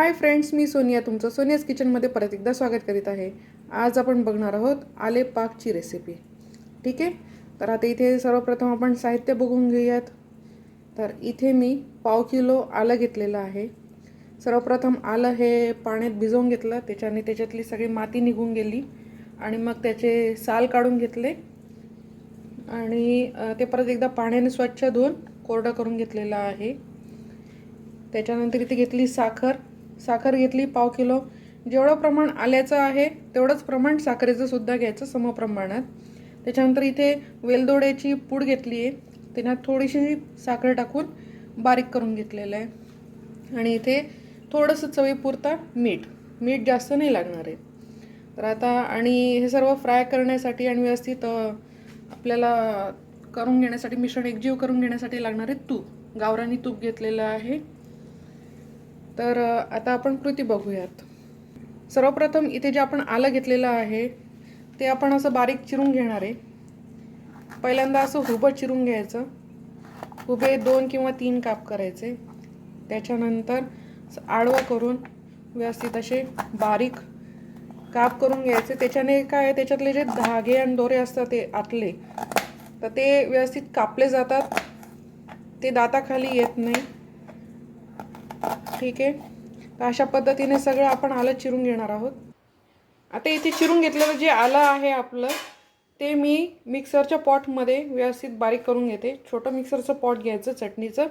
Hi friends मी सोनिया तुमचं सोनियाज किचनमध्ये परत एकदा स्वागत करीत आहे. आज आपण बघणार आहोत आले पाकची रेसिपी ठीक आहे? तर आता इथे सर्वप्रथम आपण साहित्य बघून घेऊयात. तर इथे मी पाव किलो आलं घेतलेलं आहे. सर्वप्रथम आलं हे पाण्यात भिजवून घेतलं. त्याच्याने त्याच्यातली सगळी माती निघून गेली. आणि मग त्याचे साल काढून घेतले. आणि ते परत एकदा पाण्याने स्वच्छ धुवून कोरडं करून घेतलेलं आहे. त्याच्यानंतर इथे घेतली साखर. साखर घेतली पाव किलो. जेवढं प्रमाण आल्याचं आहे तेवढंच प्रमाण साखरेचं सुद्धा घ्यायचं समप्रमाणात. त्याच्यानंतर इथे वेलदोड्याची पूड घेतली आहे. त्यानं थोडीशी साखर टाकून बारीक करून घेतलेलं आहे. आणि इथे थोडंसं चवीपुरता मीठ. मीठ जास्त नाही लागणार आहे. तर आता आणि हे सर्व फ्राय करण्यासाठी आणि व्यवस्थित आपल्याला करून घेण्यासाठी मिश्रण एकजीव करून घेण्यासाठी लागणारे तूप. गावरानी तूप घेतलेलं आहे. तर आता आपण कृती बघूयात. सर्वप्रथम इथे जे आपण आलं घेतलेलं आहे ते आपण असं बारीक चिरून घेणार आहे. पहिल्यांदा असं हुबं चिरून घ्यायचं. हुबे दोन किंवा तीन काप करायचे. त्याच्यानंतर आडवं करून व्यवस्थित असे बारीक काप करून घ्यायचे. त्याच्याने काय त्याच्यातले जे धागे आणि दोरे असतात ते आतले तर ते व्यवस्थित कापले जातात. ते दाताखाली येत नाही. ठीक आहे? तर अशा पद्धतीने सगळं आपण आलं चिरून घेणार आहोत. आता इथे चिरून घेतलेलं जे आलं आहे आपलं ते मी मिक्सरच्या पॉटमध्ये व्यवस्थित बारीक करून घेते. छोटं मिक्सरचं पॉट घ्यायचं चटणीचं.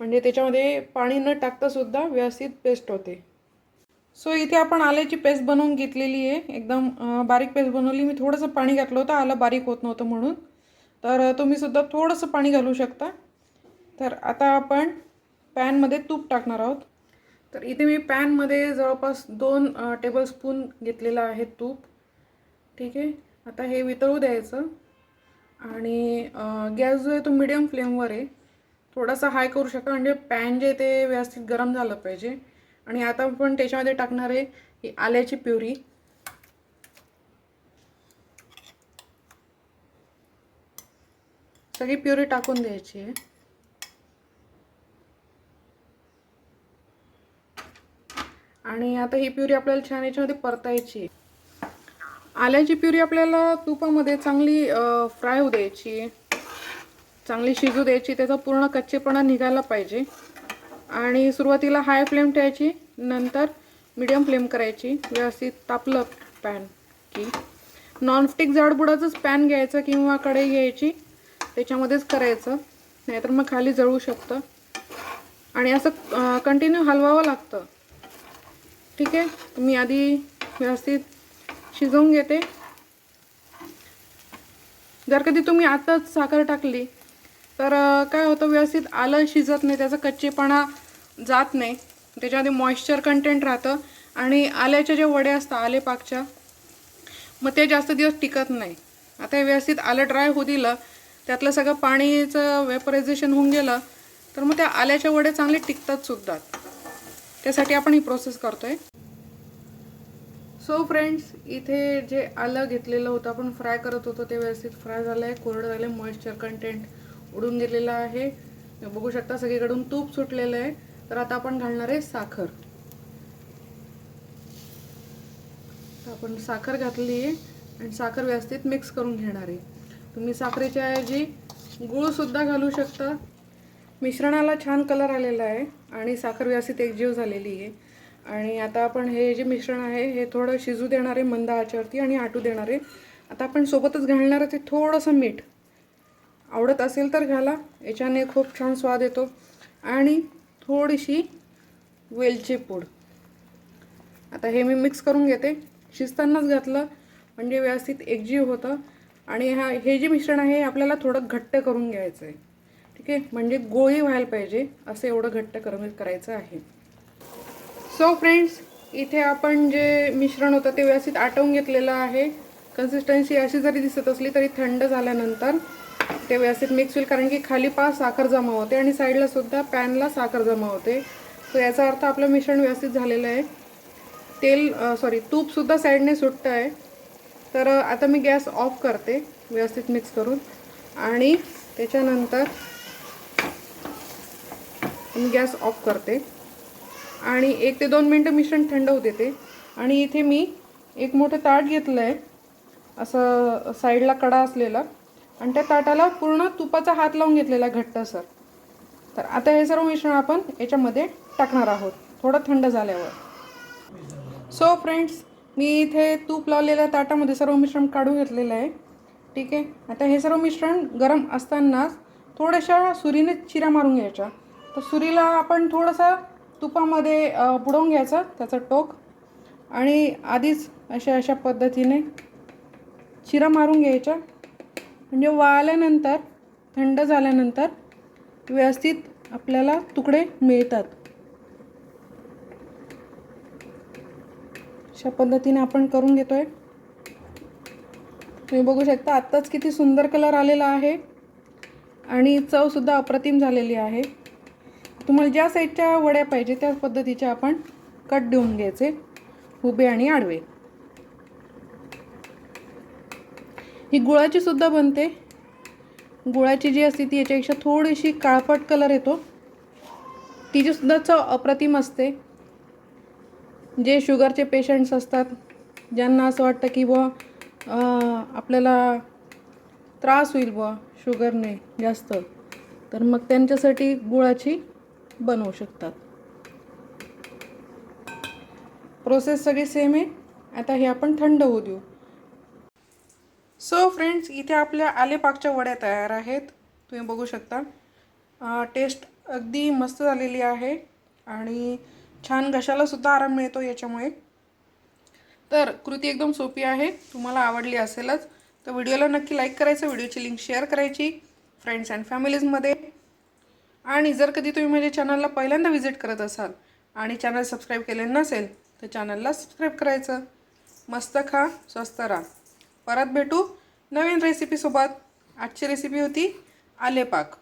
म्हणजे त्याच्यामध्ये पाणी न टाकतासुद्धा व्यवस्थित पेस्ट होते. सो इथे आपण आल्याची पेस्ट बनवून घेतलेली आहे. एकदम बारीक पेस्ट बनवली. मी थोडंसं पाणी घातलं होतं. आलं बारीक होत नव्हतं म्हणून. तर तुम्हीसुद्धा तुम्ही सुद्धा थोडंसं पाणी घालू शकता. तर आता आपण पॅनमध्ये तूप टाकणार आहोत. तर इथे मी पॅनमध्ये जवळपास दोन टेबलस्पून घेतलेलं आहे तूप. ठीक आहे? आता हे वितळू द्यायचं. आणि गॅस जो आहे तो मिडियम फ्लेमवर आहे. थोडासा हाय करू शकता. म्हणजे पॅन जे ते व्यवस्थित गरम झालं पाहिजे. आणि आता आपण त्याच्यामध्ये टाकणार आहे ही आल्याची प्युरी. सगळी प्युरी टाकून द्यायची आहे. आणि आता ही प्युरी आपल्याला छान याच्यामध्ये परतायची. आहे. आल्याची प्युरी आपल्याला तुपामध्ये चांगली फ्राय होऊ द्यायची. चांगली शिजू द्यायची. त्याचा पूर्ण कच्चेपणा निघायला पाहिजे. आणि सुरुवातीला हाय फ्लेम ठेवायची. नंतर मिडियम फ्लेम करायची. व्यवस्थित तापलं पॅन की. नॉनस्टिक जाडबुडाचंच पॅन घ्यायचं किंवा कढई घ्यायची. त्याच्यामध्येच करायचं. नाहीतर मग खाली जळू शकतं. आणि असं कंटिन्यू हलवावं लागतं. ठीक आहे? मी आधी व्यवस्थित शिजवून घेते. जर कधी तुम्ही आताच साखर टाकली तर काय होतं व्यवस्थित आलं शिजत नाही त्याचा कच्चेपणा जात नाही. त्याच्यामध्ये मॉइश्चर कंटेंट राहतं आणि आल्याच्या ज्या वड्या असतात आले पाकच्या मग ते जास्त दिवस टिकत नाही. आता हे व्यवस्थित आलं ड्राय होऊ दिलं त्यातलं सगळं पाणीचं वेपरायझेशन होऊन गेलं तर मग त्या आल्याच्या वड्या चांगले टिकतात सुद्धा. त्यासाठी आपण ही प्रोसेस करतो आहे सो फ्रेंड्स इथे जे आलं घेतलेलं होतं आपण फ्राय करत होतो ते व्यवस्थित फ्राय झालं आहे कोरडं झालं आहे मॉइश्चर कंटेंट उडून गेलेलं आहे. बघू शकता सगळीकडून तूप सुटलेलं आहे. तर आता आपण घालणार आहे साखर. आपण साखर घातली आहे आणि साखर व्यवस्थित मिक्स करून घेणार आहे. तुम्ही साखरेच्या ऐवजी गूळसुद्धा घालू शकता. मिश्रणाला छान कलर आलेला आहे आणि साखर व्यवस्थित एकजीव झालेली आहे. आणि आता आपण हे जे मिश्रण आहे हे थोडं शिजू देणारे मंद आचेवरती आणि आटू देणारे. आता आपण सोबतच घालणार आहे ते थोडंसं मीठ. आवडत असेल तर घाला याच्याने खूप छान स्वाद येतो. आणि थोडीशी वेलची पूड. आता हे मी मिक्स करून घेते. शिजतानाच घातलं म्हणजे व्यवस्थित एकजीव होतं. आणि हा हे जे मिश्रण आहे हे आपल्याला थोडं घट्ट करून घ्यायचं आहे ठीक आहे? म्हणजे गोळी व्हायला पाहिजे असं एवढं घट्ट करून करायचं आहे. सो फ्रेंड्स इथे आपण जे मिश्रण होतं ते व्यवस्थित आटवून घेतलेलं आहे. कन्सिस्टन्सी अशी जरी दिसत असली तरी थंड झाल्यानंतर ते व्यवस्थित मिक्स होईल. कारण की खाली पाच साखर जमा होते आणि साईडला सुद्धा पॅनला साखर जमा होते. सो याचा अर्थ आपलं मिश्रण व्यवस्थित झालेलं आहे. तेल सॉरी तूपसुद्धा साईडने सुटतं आहे. तर आता मी गॅस ऑफ करते व्यवस्थित मिक्स करून. आणि त्याच्यानंतर मी गॅस ऑफ करते. आणि एक ते दोन मिनटं मिश्रण थंड होते ते आणि इथे मी एक मोठं ताट घेतलं आहे असं साईडला कडा असलेला. आणि त्या ताटाला पूर्ण तुपाचा हात लावून घेतलेला आहे घट्टसर तर आता हे सर्व मिश्रण आपण याच्यामध्ये टाकणार आहोत. थोडं थंड झाल्यावर. सो फ्रेंड्स मी इथे तूप लावलेल्या ताटामध्ये सर्व मिश्रण काढून घेतलेलं आहे. ठीक आहे? आता हे सर्व मिश्रण गरम असतानाच थोड्याशा सुरीने चिरा मारून घ्यायच्या. तर सुरीला आपण थोडंसं तुपामध्ये बुडवून घ्यायचं त्याचं टोक. आणि आधीच अशा अशा पद्धतीने चिरा मारून घ्यायच्या. म्हणजे वाळल्यानंतर थंड झाल्यानंतर व्यवस्थित आपल्याला तुकडे मिळतात. अशा पद्धतीने आपण करून घेतोय. तुम्ही बघू शकता आत्ताच किती सुंदर कलर आलेला आहे. आणि चवसुद्धा अप्रतिम झालेली आहे. तुम्हाला ज्या साईडच्या वड्या पाहिजे त्या पद्धतीचे आपण कट देऊन घ्यायचे उभे आणि आडवे. ही गुळाची सुद्धा बनते. गुळाची जी असते ती याच्यापेक्षा थोडीशी काळपट कलर येतो. तिची सुद्धा चव अप्रतिम असते. जे शुगरचे पेशंट्स असतात ज्यांना असं वाटतं की बुवा आपल्याला त्रास होईल बुवा शुगरने जास्त तर मग त्यांच्यासाठी गुळाची बनवू शकतात. प्रोसेस सगळी सेम आहे. आता हे आपण थंड होऊ देऊ. सो फ्रेंड्स इथे आपल्या आलेपाकच्या वड्या तयार आहेत. तुम्ही बघू शकता. टेस्ट अगदी मस्त झालेली आहे आणि छान घशालासुद्धा आराम मिळतो याच्यामुळे. तर कृती एकदम सोपी आहे. तुम्हाला आवडली असेलच. तर व्हिडिओला नक्की लाईक करायचं. व्हिडिओची लिंक शेअर करायची. फ्रेंड्स अँड फॅमिलीजमध्ये आणि जर कधी तुम्ही माझ्या चॅनलला पहिल्यांदा व्हिजिट करत असाल आणि चॅनल सबस्क्राईब केले नसेल तर चॅनलला सबस्क्राईब करायचं. मस्त खा स्वस्त राहा. परत भेटू नवीन रेसिपीसोबत आजची रेसिपी होती आलेपाक.